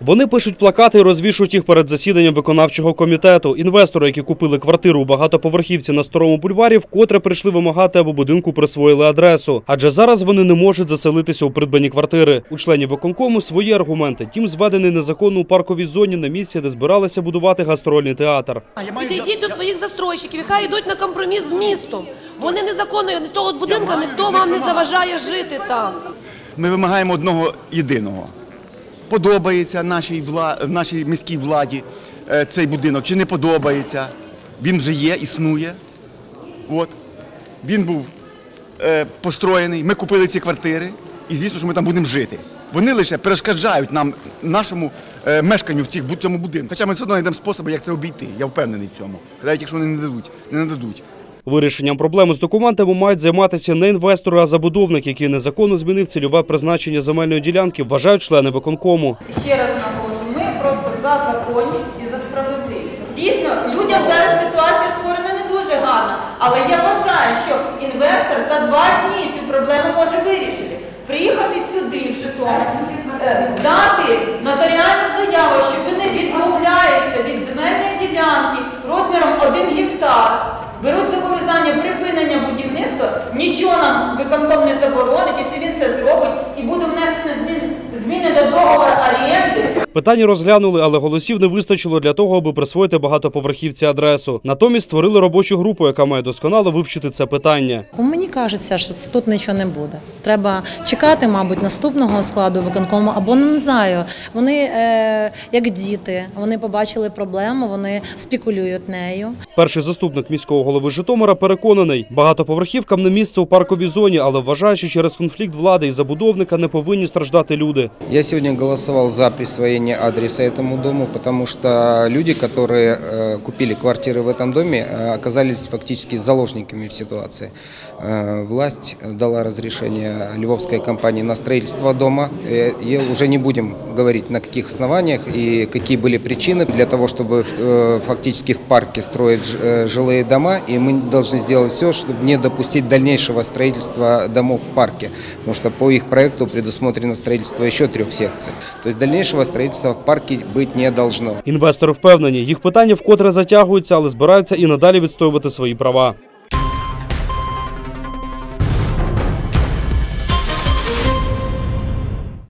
Вони пишуть плакати і розвішують їх перед засіданням виконавчого комітету. Інвестори, які купили квартиру у багатоповерхівці на старому бульварі, вкотре прийшли вимагати, аби будинку присвоїли адресу. Адже зараз вони не можуть заселитися у придбані квартири. У членів виконкому свої аргументи. Тім зведений незаконно у парковій зоні на місці, де збиралися будувати гастрольний театр. Підійдіть до своїх застройщиків, хай йдуть на компроміс з містом. Вони незаконно, ні того будинку, ніхто вам не заважає жити там. Ми вимагаємо одного єдиного. Подобається нашій, вла... нашій міській владі е, цей будинок чи не подобається. Він вже є, існує. От. Він був е, построєний, ми купили ці квартири, і звісно, що ми там будемо жити. Вони лише перешкоджають нам, нашому е, мешканню в цих, цьому будинку. Хоча ми все одно знайдемо способи, як це обійти. Я впевнений в цьому. Навіть якщо вони не дадуть, не нададуть. Вирішенням проблеми з документами мають займатися не інвестори, а забудовник, який незаконно змінив цільове призначення земельної ділянки, вважають члени виконкому. Ще раз наголошую, ми просто за законність і за справедливість. Дійсно, людям зараз ситуація створена не дуже гарна, але я вважаю, що інвестор за два дні цю проблему може вирішити. Приїхати сюди, в Житомир, е, дати нотаріальну заяву, що вони відмовляються від земельної ділянки розміром 1 гектар. Беруть зобов'язання припинення будівництва, нічого нам виконком не заборонить, якщо він це зробить, і буде внесено зміни, до договору. Питання розглянули, але голосів не вистачило для того, аби присвоїти багатоповерхівці адресу. Натомість створили робочу групу, яка має досконало вивчити це питання. Мені кажеться, що це- тут нічого не буде. Треба чекати, мабуть, наступного складу виконкому, або не знаю. Вони е, як діти, вони побачили проблему, вони спекулюють нею. Перший заступник міського голови Житомира переконаний, багатоповерхівкам не місце у парковій зоні, але вважає, що через конфлікт влади і забудовника не повинні страждати люди. Я сегодня голосовал за присвоение адреса этому дому, потому что люди, которые э, купили квартиры в этом доме, э, оказались фактически заложниками в ситуации. Э, Власть дала разрешение львовской компании на строительство дома. И уже не будем говорить, на каких основаниях и какие были причины для того, чтобы фактически в парке строить жилые дома. И мы должны сделать все, чтобы не допустить дальнейшего строительства домов в парке, потому что по их проекту предусмотрено строительство еще трех секций. То есть дальнейшего строительства в парку бути не должно. Інвестори впевнені, їх питання вкотре затягуються, але збираються і надалі відстоювати свої права.